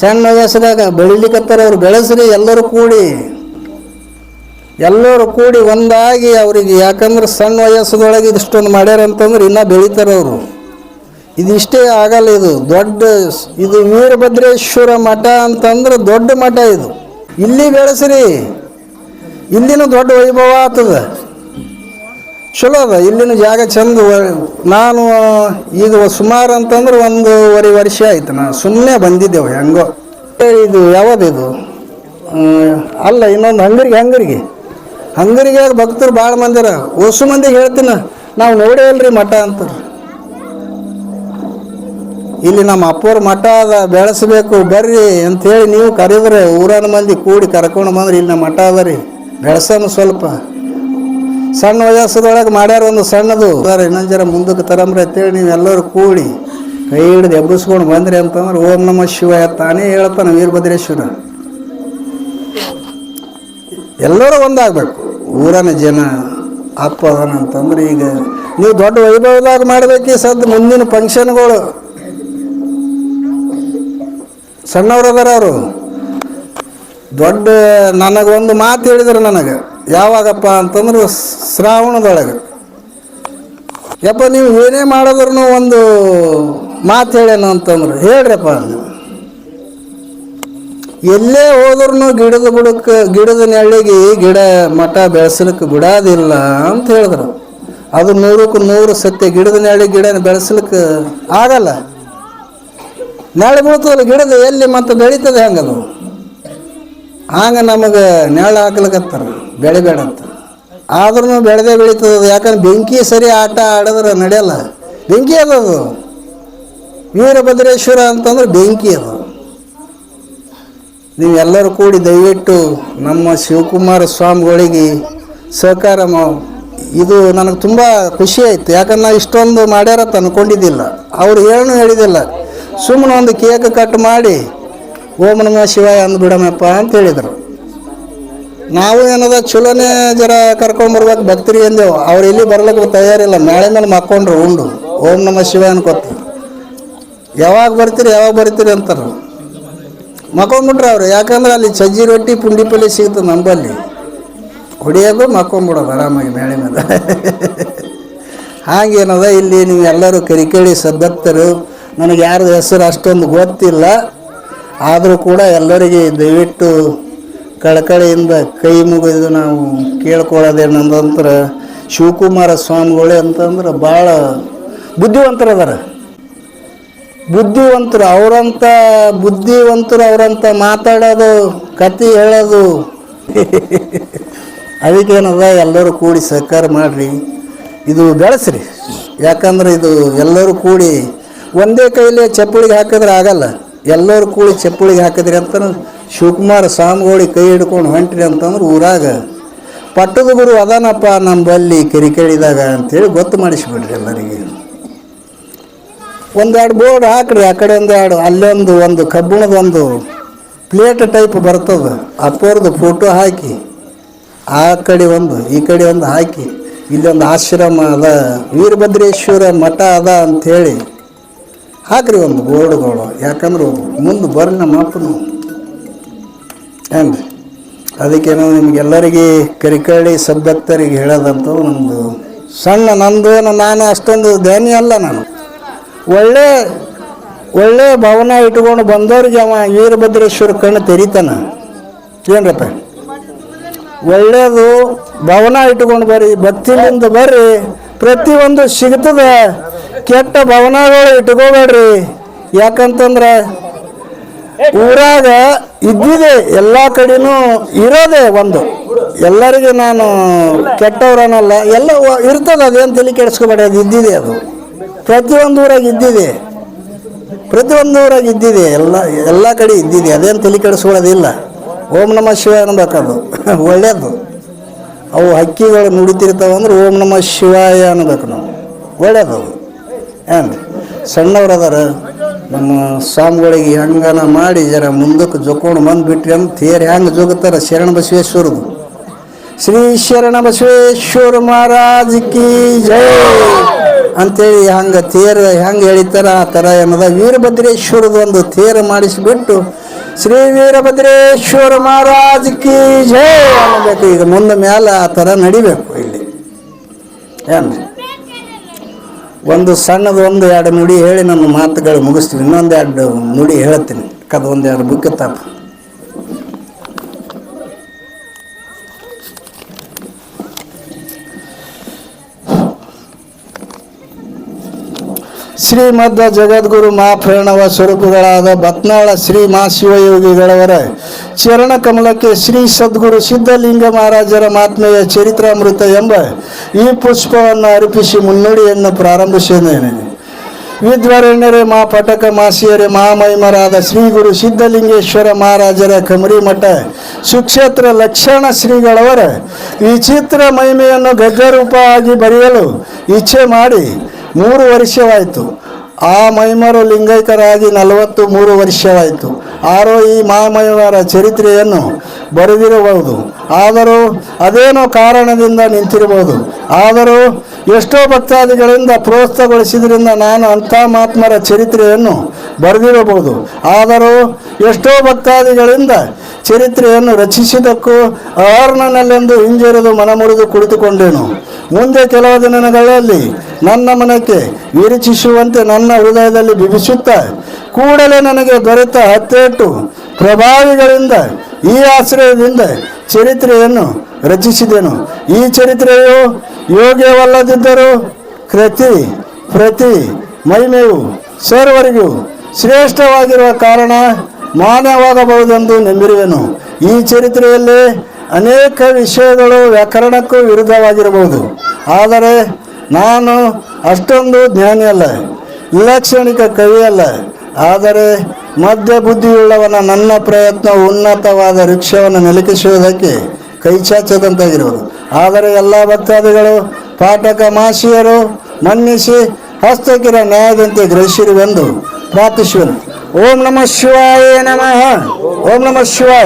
ಸಣ್ಣ ವಯಸ್ಸದಾಗ ಬೆಳಿಲಿಕ್ಕತ್ತಾರ ಅವ್ರು ಬೆಳೆಸ್ರಿ, ಎಲ್ಲರೂ ಕೂಡಿ. ಎಲ್ಲರೂ ಕೂಡಿ ಒಂದಾಗಿ ಅವರಿಗೆ ಯಾಕಂದ್ರೆ ಸಣ್ಣ ವಯಸ್ಸದೊಳಗೆ ಇದಿಷ್ಟೊಂದು ಮಾಡ್ಯಾರ ಅಂತಂದ್ರೆ ಇನ್ನೂ ಬೆಳಿತಾರೆ ಅವರು. ಇದಿಷ್ಟೇ ಆಗಲ್ಲ ಇದು. ದೊಡ್ಡ ಇದು ವೀರಭದ್ರೇಶ್ವರ ಮಠ ಅಂತಂದ್ರೆ ದೊಡ್ಡ ಮಠ ಇದು. ಇಲ್ಲಿ ಬೆಳೆಸ್ರಿ. ಇಲ್ಲಿನೂ ದೊಡ್ಡ ವೈಭವ ಆಗ್ತದ. ಚಲೋ ಅದ ಇಲ್ಲಿನ ಜಾಗ ಚಂದ ನಾನು ಈಗ ಸುಮಾರು ಅಂತಂದ್ರೆ ಒಂದೂವರೆ ವರ್ಷ ಆಯ್ತು. ನಾನು ಸುಮ್ಮನೆ ಬಂದಿದ್ದೆವು ಹೆಂಗೋ. ಇದು ಯಾವ್ದಿದು ಅಲ್ಲ, ಇನ್ನೊಂದು ಹಂಗರಿಗೆ ಹಂಗರಿಗೆ. ಹಂಗರಿಗೆ ಭಕ್ತರು ಭಾಳ ಮಂದಿರ ಹೊಸು ಮಂದಿಗೆ ಹೇಳ್ತೀನಿ. ನಾವು ನೋಡೇ ಅಲ್ರಿ ಮಠ ಅಂತಾರೆ. ಇಲ್ಲಿ ನಮ್ಮ ಅಪ್ಪವ್ರ ಮಠ ಅದ, ಬೆಳೆಸಬೇಕು, ಬರ್ರಿ ಅಂಥೇಳಿ ನೀವು ಕರೆದ್ರೆ ಊರನ ಮಂದಿ ಕೂಡಿ ಕರ್ಕೊಂಡು ಬಂದ್ರೆ ಇಲ್ಲಿ ನಮ್ಮ ಮಠ ಅದ ರೀ. ಬೆಳೆಸೋಣ ಸ್ವಲ್ಪ. ಸಣ್ಣ ವಯಸ್ಸದೊಳಗೆ ಮಾಡ್ಯಾರ ಒಂದು ಸಣ್ಣದು. ಇನ್ನೊಂದು ಜರ ಮುಂದಕ್ಕೆ ತರಂಬ್ರಿ ಅಂತೇಳಿ ನೀವು ಎಲ್ಲರೂ ಕೂಡಿ ಕೈ ಹಿಡಿದು ಎಬ್ಬಿಸ್ಕೊಂಡು ಬಂದ್ರಿ ಅಂತಂದ್ರೆ ಓಂ ನಮ ಶಿವಾಯ ತಾನೇ ಹೇಳ್ತಾನೆ ವೀರಭದ್ರೇಶ್ವರ. ಎಲ್ಲರೂ ಒಂದಾಗಬೇಕು. ಊರನ ಜನ, ಅಪ್ಪ ಅಂತಂದ್ರೆ ಈಗ ನೀವು ದೊಡ್ಡ ವೈಭವದಾಗ ಮಾಡಬೇಕು ಸದ್ದು ಮುಂದಿನ ಫಂಕ್ಷನ್ಗಳು. ಸಣ್ಣವ್ರು ಅದಾರ ಅವರು. ದೊಡ್ಡ ನನಗೊಂದು ಮಾತು ಹೇಳಿದ್ರು ನನಗೆ. ಯಾವಾಗಪ್ಪ ಅಂತಂದ್ರೆ ಶ್ರಾವಣದೊಳಗೆ. ಯಪ್ಪ ನೀವು ಏನೇ ಮಾಡಿದ್ರು ಒಂದು ಮಾತು ಹೇಳೇನು ಅಂತಂದ್ರೆ, ಹೇಳ್ರಪ್ಪ. ಎಲ್ಲೇ ಹೋದ್ರೂ ಗಿಡದ ಬುಡಕ್ಕೆ, ಗಿಡದ ನೆಳ್ಳಿಗೆ ಗಿಡ ಮಠ ಬೆಳೆಸಲಿಕ್ಕೆ ಬಿಡೋದಿಲ್ಲ ಅಂತ ಹೇಳಿದ್ರು. ಅದು ನೂರಕ್ಕೆ ನೂರು ಸತ್ಯ, ಗಿಡದ ನೆಳ್ಳಿ ಗಿಡ ಬೆಳೆಸಲಿಕ್ಕೆ ಆಗಲ್ಲ. ನೆಳೆ ಬೀಳ್ತದಲ್ಲ, ಗಿಡದ ಎಲ್ಲಿ ಮತ್ತೆ ಬೆಳೀತದೆ ಹೆಂಗದು. ಹಂಗೆ ನಮಗೆ ನೆರಳು ಹಾಕ್ಲಿಕ್ಕತ್ತಾರೆ ಬೆಳೆ ಬೇಡ ಅಂತ ಆದ್ರೂ ಬೆಳೆದೇ ಬೆಳೀತದೆ ಯಾಕಂದ್ರೆ ಬೆಂಕಿ ಸರಿ ಆಟ ಆಡಿದ್ರೆ ನಡೆಯಲ್ಲ. ಬೆಂಕಿ ಅದದು. ವೀರಭದ್ರೇಶ್ವರ ಅಂತಂದ್ರೆ ಬೆಂಕಿ ಅದು. ನೀವೆಲ್ಲರೂ ಕೂಡಿ ದಯವಿಟ್ಟು ನಮ್ಮ ಶಿವಕುಮಾರ ಸ್ವಾಮಿಗಳಿಗೆ ಸಹಕಾರ ಇದು ನನಗೆ ತುಂಬ ಖುಷಿ ಆಯಿತು. ಯಾಕಂದ್ರೆ ನಾ ಇಷ್ಟೊಂದು ಮಾಡ್ಯಾರ ಅಂದ್ಕೊಂಡಿದ್ದಿಲ್ಲ ಅವ್ರು ಏನು ಹೇಳಿದಿಲ್ಲ ಸುಮ್ಮನೆ ಒಂದು ಕೇಕ್ ಕಟ್ ಮಾಡಿ ಓಂ ನಮ ಶಿವಾಯ ಅಂದ್ಬಿಡಮಪ್ಪ ಅಂತ ಹೇಳಿದರು. ನಾವು ಏನದ ಚಲೋನೇ ಜರ ಕರ್ಕೊಂಬರ್ಬೇಕು ಭಕ್ತರಿ ಅಂದೇವು. ಅವ್ರು ಇಲ್ಲಿ ಬರ್ಲಿಕ್ಕೆ ತಯಾರಿಲ್ಲ. ಮೇಳೆ ಮೇಲೆ ಮಕ್ಕೊಂಡ್ರು ಉಂಡು. ಓಂ ನಮ ಶಿವ ಅನ್ಕೋತ. ಯಾವಾಗ ಬರ್ತೀರಿ ಯಾವಾಗ ಬರ್ತೀರಿ ಅಂತಾರೆ. ಮಕ್ಕೊಂಬಿಟ್ರು ಅವ್ರು. ಯಾಕಂದ್ರೆ ಅಲ್ಲಿ ಸಜ್ಜಿ ರೊಟ್ಟಿ, ಪುಂಡಿ ಪಲ್ಯ ಸಿಗ್ತದೆ ನಂಬಲ್ಲಿ ಹೊಡಿಯೋದು ಮಕ್ಕೊಂಬಿಡೋದು ಆರಾಮಾಗಿ ಮೇಳೆ ಮೇಲೆ. ಹಾಗೇನದ ಇಲ್ಲಿ ನೀವು ಎಲ್ಲರೂ ಕರಿಕೇಳಿ ಸದ್ದತ್ತರು ನನಗೆ ಯಾರ ಹೆಸರು ಅಷ್ಟೊಂದು ಗೊತ್ತಿಲ್ಲ. ಆದರೂ ಕೂಡ ಎಲ್ಲರಿಗೆ ದಯವಿಟ್ಟು ಕಳಕಳಿಯಿಂದ ಕೈ ಮುಗಿದು ನಾವು ಕೇಳ್ಕೊಳ್ಳೋದೇನಂದ್ರೆ ಶಿವಕುಮಾರ ಸ್ವಾಮಿಗಳೇ ಅಂತಂದ್ರೆ ಭಾಳ ಬುದ್ಧಿವಂತರದಾರ. ಬುದ್ಧಿವಂತರು ಅವರಂತ ಬುದ್ಧಿವಂತರು ಅವರಂತ ಮಾತಾಡೋದು ಕತೆ ಹೇಳೋದು. ಅದಕ್ಕೇನದ, ಎಲ್ಲರೂ ಕೂಡಿ ಸಹಕಾರ ಮಾಡಿರಿ. ಇದು ಬೆಳೆಸ್ರಿ. ಯಾಕಂದ್ರೆ ಇದು ಎಲ್ಲರೂ ಕೂಡಿ ಒಂದೇ ಕೈಲಿ ಚಪ್ಪಳಿಗೆ ಹಾಕಿದ್ರೆ ಆಗಲ್ಲ. ಎಲ್ಲರೂ ಕೂಡಿ ಚಪ್ಪಳಿಗೆ ಹಾಕಿದ್ರಿ ಅಂತ ಶಿವಕುಮಾರ ಸ್ವಾಮಿಗಳಿಗೆ ಕೈ ಹಿಡ್ಕೊಂಡು ಹೊಂಟ್ರಿ ಅಂತಂದ್ರೆ ಊರಾಗ. ಪಟ್ಟದ ಗುರು ಅದಾನಪ್ಪ ನಮ್ಮ ಬಲ್ಲಿ ಕಿರಿಕಿಳಿದಾಗ ಅಂತೇಳಿ ಗೊತ್ತು ಮಾಡಿಸ್ಬಿಡ್ರಿ ಎಲ್ಲರಿಗೆ. ಒಂದೆರಡು ಬೋರ್ಡ್ ಹಾಕ್ರಿ, ಆ ಕಡೆ ಒಂದೆರಡು, ಅಲ್ಲೊಂದು, ಒಂದು ಕಬ್ಬಿಣದೊಂದು ಪ್ಲೇಟ್ ಟೈಪ್ ಬರ್ತದೆ. ಅಪ್ಪೋರ್ದು ಫೋಟೋ ಹಾಕಿ, ಆ ಕಡೆ ಒಂದು, ಈ ಕಡೆ ಒಂದು ಹಾಕಿ. ಇಲ್ಲೊಂದು ಆಶ್ರಮ ಅದ. ವೀರಭದ್ರೇಶ್ವರ ಮಠ ಅದ ಅಂಥೇಳಿ ಹಾಕ್ರಿ ಒಂದು ಗೋಡುಗಳು ಯಾಕಂದ್ರೆ ಮುಂದೆ ಬರಲಿ ನಮ್ಮ ಅಪ್ಪನು ಏನ್ರಿ? ಅದಕ್ಕೆ ನಾವು ನಿಮ್ಗೆಲ್ಲರಿಗೆ ಕರಿಕಳ್ಳಿ ಸದ್ಭಕ್ತರಿಗೆ ಹೇಳೋದಂತ ಒಂದು ಸಣ್ಣ ನಂದೇನು ಏನು ನಾನು ಅಷ್ಟೊಂದು ಧ್ಯಾನಿ ಅಲ್ಲ ನಾನು. ಒಳ್ಳೆ ಒಳ್ಳೆ ಭವನ ಇಟ್ಕೊಂಡು ಬಂದವ್ರಿಗೆ ಅವ ವೀರಭದ್ರೇಶ್ವರ ಕಣ್ಣು ತೆರಿತಾನ. ಏನ್ರಪ್ಪ? ಒಳ್ಳೆಯದು ಭವನ ಇಟ್ಕೊಂಡು ಬರ್ರಿ, ಭಕ್ತಿಯಿಂದ ಬರ್ರಿ. ಪ್ರತಿಯೊಂದು ಸಿಗ್ತದೆ. ಕೆಟ್ಟ ಭವನಗಳು ಇಟ್ಕೋಬೇಡ್ರಿ. ಯಾಕಂತಂದ್ರೆ ಊರಾಗ ಇದ್ದಿದೆ, ಎಲ್ಲ ಕಡೆನೂ ಇರೋದೇ ಒಂದು. ಎಲ್ಲರಿಗೆ ನಾನು ಕೆಟ್ಟವ್ರನ್ನಲ್ಲ, ಎಲ್ಲ ಇರ್ತದೆ, ಅದೇನು ತಲೆ ಕೆಡಿಸ್ಕೋಬೇಡಿ, ಅದು ಇದ್ದಿದೆ ಅದು. ಪ್ರತಿಯೊಂದು ಊರಾಗ ಇದ್ದಿದೆ. ಪ್ರತಿಯೊಂದು ಊರಾಗ ಇದ್ದಿದೆ, ಎಲ್ಲ ಎಲ್ಲ ಕಡೆ ಇದ್ದಿದೆ, ಅದೇನು ತಲೆ ಕೆಡಿಸ್ಕೊಳ್ಳೋದಿಲ್ಲ. ಓಂ ನಮ ಶಿವ ಅನ್ಬೇಕದು ಒಳ್ಳೆಯದು ಅವು ಹಕ್ಕಿಗಳು ನುಡಿತಿರ್ತಾವಂದ್ರೆ ಓಂ ನಮ ಶಿವಾಯ ಅನ್ಬೇಕು ನಾವು. ಒಳ್ಳೇದು ಅದು. ಏನು ಸಣ್ಣವ್ರು ಅದಾರ ನಮ್ಮ ಸ್ವಾಮಿಗಳಿಗೆ ಹೆಂಗನ ಮಾಡಿ ಜರ ಮುಂದಕ್ಕೆ ಜೊಕೊಂಡು ಬಂದುಬಿಟ್ರಿ ಅಂತ ತೇರು ಹೆಂಗೆ ಜೋಗುತ್ತಾರೆ ಶರಣ ಬಸವೇಶ್ವರದು. ಶ್ರೀ ಶರಣ ಬಸವೇಶ್ವರ ಮಹಾರಾಜ್ ಕಿ ಜೈ ಅಂತೇಳಿ ಹಂಗೆ ತೇರು ಹೆಂಗೆ ಎಳಿತಾರ ಆ ಥರ ಏನದ ವೀರಭದ್ರೇಶ್ವರದ ಒಂದು ತೇರು ಮಾಡಿಸಿಬಿಟ್ಟು ಶ್ರೀ ವೀರಭದ್ರೇಶ್ವರ ಮಹಾರಾಜ್ ಕಿ ಜಯ ಅನ್ನಬೇಕು. ಈಗ ಮುಂದೆ ಮೇಲೆ ಆ ಥರ ನಡಿಬೇಕು ಇಲ್ಲಿ. ಏನ್ರಿ ಒಂದು ಸಣ್ಣದು ಒಂದು ಎರಡು ನುಡಿ ಹೇಳಿ ನನ್ನ ಮಾತುಗಳು ಮುಗಿಸ್ತೀವಿ. ಇನ್ನೊಂದು ಎರಡು ನುಡಿ ಹೇಳ್ತೀನಿ. ಕದ ಒಂದು ಎರಡು ಬುಕ್ ತಾಪ. ಶ್ರೀಮದ್ ಜಗದ್ಗುರು ಮಹಾಪ್ರೇರಣವ ಸ್ವರೂಪಗಳಾದ ಬತ್ನಾಳ ಶ್ರೀ ಮಾ ಶಿವಯೋಗಿಗಳವರ ಚರಣ ಕಮಲಕ್ಕೆ ಶ್ರೀ ಸದ್ಗುರು ಸಿದ್ಧಲಿಂಗ ಮಹಾರಾಜರ ಮಾತ್ಮೆಯ ಚರಿತ್ರಾಮೃತ ಎಂಬ ಈ ಪುಷ್ಪವನ್ನು ಅರ್ಪಿಸಿ ಮುನ್ನುಡಿಯನ್ನು ಪ್ರಾರಂಭಿಸಿದ್ದೇನೆ. ವಿದ್ವರೆಣ್ಣರೆ ಮಾ ಪಟಕ ಮಾಸಿಯರೇ, ಮಹಾಮಹಿಮರಾದ ಶ್ರೀ ಗುರು ಸಿದ್ಧಲಿಂಗೇಶ್ವರ ಮಹಾರಾಜರ ಕಮರಿ ಮಠ ಸುಕ್ಷೇತ್ರ ಲಕ್ಷಣ ಶ್ರೀಗಳವರ ವಿಚಿತ್ರ ಮಹಿಮೆಯನ್ನು ಗದ್ಯರೂಪವಾಗಿ ಬರೆಯಲು ಇಚ್ಛೆ ಮಾಡಿ ಮೂರು ವರ್ಷವಾಯಿತು. ಆ ಮೈಮರು ಲಿಂಗೈಕರಾಗಿ ನಲವತ್ತು ಮೂರು ವರ್ಷವಾಯಿತು. ಆರೋ ಈ ಮಾಮಯವರ ಚರಿತ್ರೆಯನ್ನು ಬರೆದಿರಬಹುದು. ಆದರೂ ಅದೇನೋ ಕಾರಣದಿಂದ ನಿಂತಿರಬಹುದು. ಆದರೂ ಎಷ್ಟೋ ಭಕ್ತಾದಿಗಳಿಂದ ಪ್ರೋತ್ಸಾಹಗೊಳಿಸಿದ್ರಿಂದ ನಾನು ಅಂಥ ಮಹಾತ್ಮರ ಚರಿತ್ರೆಯನ್ನು ಬರೆದಿರಬಹುದು. ಆದರೂ ಎಷ್ಟೋ ಭಕ್ತಾದಿಗಳಿಂದ ಚರಿತ್ರೆಯನ್ನು ರಚಿಸಿದ್ದಕ್ಕೂ ಅರ್ಣನಲ್ಲೆಂದು ಹಿಂಜರಿದು ಮನಮುರಿದು ಕುಳಿತುಕೊಂಡೇನು. ಮುಂದೆ ಕೆಲವು ದಿನಗಳಲ್ಲಿ ನನ್ನ ಮನಕ್ಕೆ ವಿರಚಿಸುವಂತೆ ನನ್ನ ಹೃದಯದಲ್ಲಿ ಬಿಬಿಸುತ್ತಾ, ಕೂಡಲೇ ನನಗೆ ದೊರೆತ ಹತ್ತೇಟು ಪ್ರಭಾವಿಗಳಿಂದ ಈ ಆಶ್ರಯದಿಂದ ಚರಿತ್ರೆಯನ್ನು ರಚಿಸಿದೆನು. ಈ ಚರಿತ್ರೆಯು ಯೋಗ್ಯವಲ್ಲದಿದ್ದರೂ ಕೃತಿ, ಪ್ರತಿ ಮಹಿಮೆಯು ಸರ್ವರಿಗೂ ಶ್ರೇಷ್ಠವಾಗಿರುವ ಕಾರಣ ಮಾನ್ಯವಾಗಬಹುದೆಂದು ನಂಬಿರುವೆನು ಈ ಚರಿತ್ರೆಯಲ್ಲಿ ಅನೇಕ ವಿಷಯಗಳು ವ್ಯಾಕರಣಕ್ಕೂ ವಿರುದ್ಧವಾಗಿರಬಹುದು. ಆದರೆ ನಾನು ಅಷ್ಟೊಂದು ಜ್ಞಾನಿಯಲ್ಲ ಕವಿ ಕವಿಯಲ್ಲ ಆದರೆ ಮಧ್ಯ ಬುದ್ಧಿಯುಳ್ಳವನ ನನ್ನ ಪ್ರಯತ್ನ ಉನ್ನತವಾದ ವೃಕ್ಷವನ್ನು ನಿಲುಕಿಸುವುದಕ್ಕೆ ಕೈಚಾಚದಂತಾಗಿರುವುದು. ಆದರೆ ಎಲ್ಲ ಭಕ್ತಾದಿಗಳು, ಪಾಠಕ ಮಾಸಿಯರು ಮನ್ನಿಸಿ ಹಸ್ತಕಿರ ನ್ಯಾಯದಂತೆ ಗ್ರಹಿಸಿರುವೆಂದು ಪ್ರಾರ್ಥಿಸುವೆನು. ಓಂ ನಮಃ ಶಿವಾಯ ನಮಃ. ಓಂ ನಮಃ ಶಿವಾಯ.